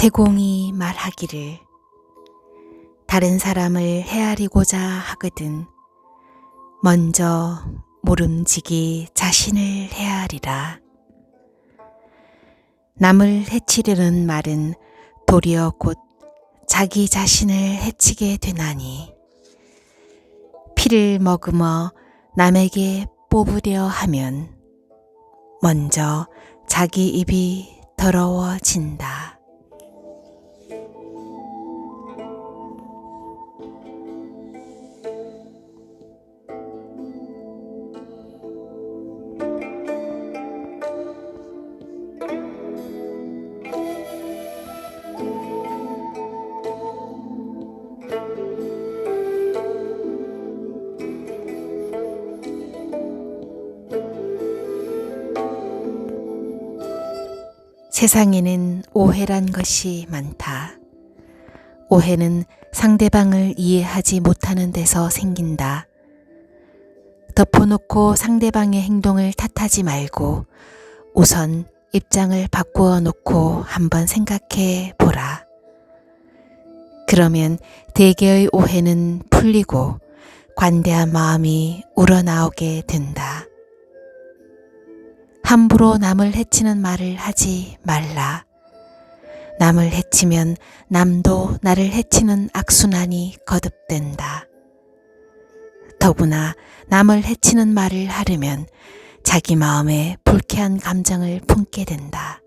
태공이 말하기를 다른 사람을 헤아리고자 하거든 먼저 모름지기 자신을 헤아리라. 남을 해치려는 말은 도리어 곧 자기 자신을 해치게 되나니 피를 머금어 남에게 뽑으려 하면 먼저 자기 입이 더러워진다. 세상에는 오해란 것이 많다. 오해는 상대방을 이해하지 못하는 데서 생긴다. 덮어놓고 상대방의 행동을 탓하지 말고 우선 입장을 바꾸어 놓고 한번 생각해 보라. 그러면 대개의 오해는 풀리고 관대한 마음이 우러나오게 된다. 함부로 남을 해치는 말을 하지 말라. 남을 해치면 남도 나를 해치는 악순환이 거듭된다. 더구나 남을 해치는 말을 하려면 자기 마음에 불쾌한 감정을 품게 된다.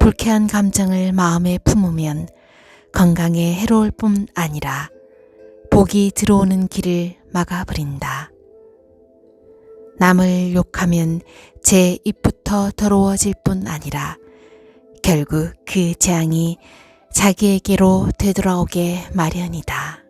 불쾌한 감정을 마음에 품으면 건강에 해로울 뿐 아니라 복이 들어오는 길을 막아버린다. 남을 욕하면 제 입부터 더러워질 뿐 아니라 결국 그 재앙이 자기에게로 되돌아오게 마련이다.